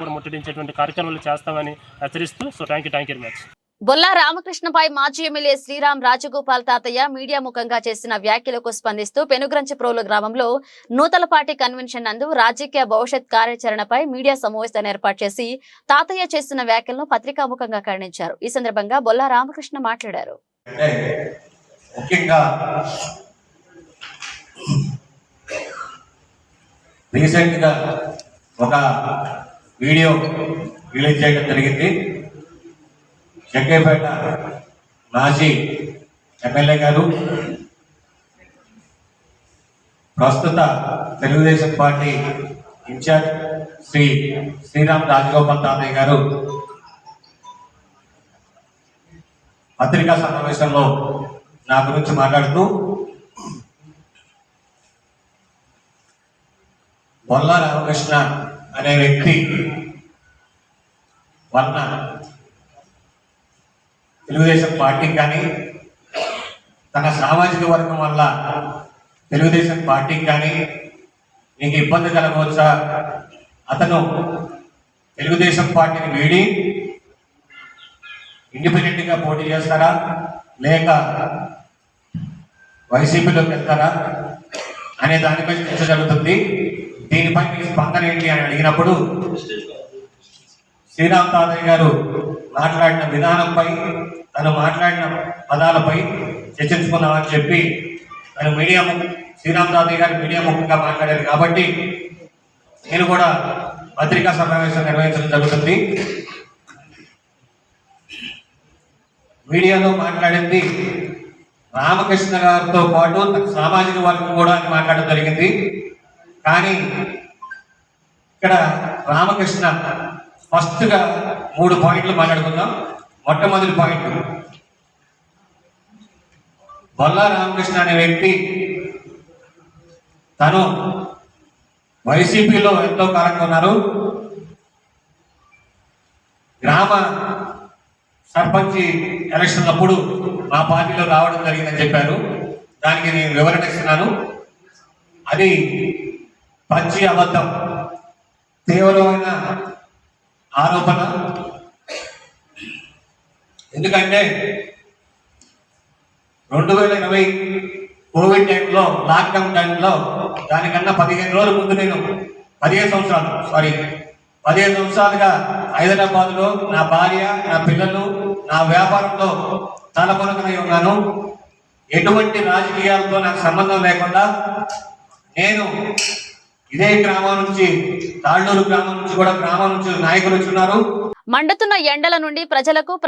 కూడా ముట్టడించేటువంటి కార్యక్రమాలు చేస్తామని హెచ్చరిస్తూ so thank you thank you very much Bolla రామకృష్ణపై మాజీ ఎమ్మెల్యే శ్రీరామ్ రాజగోపాల్ తాతయ్య మీడియా ముఖంగా చేసిన వ్యాఖ్యలకు స్పందిస్తూ పెనుగ్రంచి ప్రోలు గ్రామంలో నూతలపాటి కన్వెన్షన్ నందు రాజకీయ భవిష్యత్ కార్యాచరణపై మీడియా సమావేశాన్ని ఏర్పాటు చేసి తాతయ్య చేస్తున్న వ్యాఖ్యలను పత్రికాముఖంగా ఖండించారు. ఈ సందర్భంగా బొల్లా రామకృష్ణ మాట్లాడారు. ఒక వీడియో రిలీజ్ చేయడం జరిగింది. జగ్గేపేట మాజీ ఎమ్మెల్యే గారు ప్రస్తుత Telugu Desam party in charge Shri Sriram Rajagopal Tatayya గారు పత్రికా సమావేశంలో నా గురించి మాట్లాడుతూ బొల్లా రామకృష్ణ అనే వ్యక్తి వలన తెలుగుదేశం పార్టీ కానీ తన సామాజిక వర్గం వల్ల తెలుగుదేశం పార్టీకి కానీ నీకు ఇబ్బంది కలగవచ్చా? అతను తెలుగుదేశం పార్టీని వీడి ఇండిపెండెంట్గా పోటీ చేస్తారా? లేక వైసీపీలోకి వెళ్తారా? అనే దానిపై చర్చ జరుగుతుంది. దీనిపై మీ స్పందన ఏంటి అని అడిగినప్పుడు శ్రీరామ్ తాతయ్య గారు మాట్లాడిన విధానంపై తను మాట్లాడిన పదాలపై చర్చించుకున్నామని చెప్పి తను మీడియా శ్రీరామ్ తాతయ్య గారు మీడియా ముఖంగా మాట్లాడారు కాబట్టి నేను కూడా పత్రికా సమావేశం నిర్వహించడం జరుగుతుంది. మీడియాలో మాట్లాడింది రామకృష్ణ గారితో పాటు తన సామాజిక వర్గం కూడా అని మాట్లాడడం జరిగింది. కానీ ఇక్కడ రామకృష్ణ ఫస్ట్గా మూడు పాయింట్లు మాట్లాడుకుందాం. మొట్టమొదటి పాయింట్. బల్లా రామకృష్ణ అనే వ్యక్తి తను వైసీపీలో ఎంతో కాలంగా ఉన్నారు. గ్రామ సర్పంచ్ ఎలక్షన్ అప్పుడు మా పార్టీలో రావడం జరిగిందని చెప్పారు. దానికి నేను వివరణ ఇస్తున్నాను. అది పచ్చి అబద్ధం. తీవ్రమైన ఆరోపణ. ఎందుకంటే రెండు వేల ఇరవై కోవిడ్ టైంలో లాక్డౌన్ టైంలో దానికన్నా పదిహేను రోజుల ముందు నేను పదిహేను సంవత్సరాలు సారీ పదిహేను సంవత్సరాలుగా హైదరాబాద్లో నా భార్య నా పిల్లలు నా వ్యాపారంలో తలకొనకనై ఉన్నాను. ఎటువంటి రాజకీయాలతో నాకు సంబంధం లేకుండా నేను ఇదే గ్రామం నుంచి తాళ్ళూరు గ్రామం నుంచి కూడా గ్రామం నుంచి నాయకులు వచ్చి ఉన్నారు మండుతున్న ఎండల నుండి ప్రజలకు